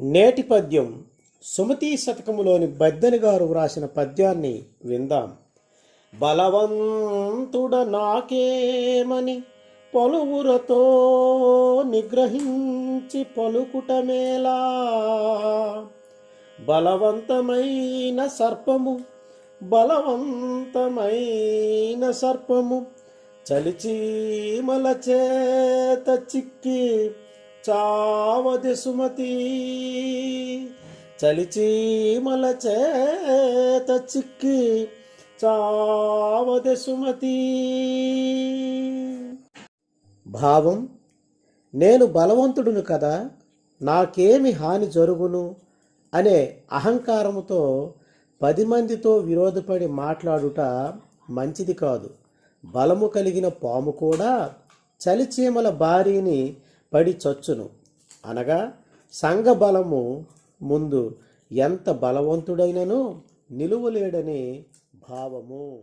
నేటి పద్యం సుమతీ శతకములోని బద్దెని గారు వ్రాసిన పద్యాన్ని విందాం. బలవంతుడ నాకేమని పలువురతో నిగ్రహించి పలుకుటమేలా బలవంతమైన సర్పము బలవంతమైన సర్పము చలిచీమల చేత చిక్కి చావది సుమతి. చలిచీమల చేత చిక్కి చావది సుమతి. భావం నేను బలవంతుడును కదా నాకేమి హాని జరుగును అనే అహంకారముతో పది మందితో విరోధపడి మాట్లాడుట మంచిది కాదు. బలము కలిగిన పాము కూడా చలిచీమల భార్యని పడి చచ్చును. అనగా సంఘ బలము ముందు ఎంత బలవంతుడైనను నిలువలేడనే భావము.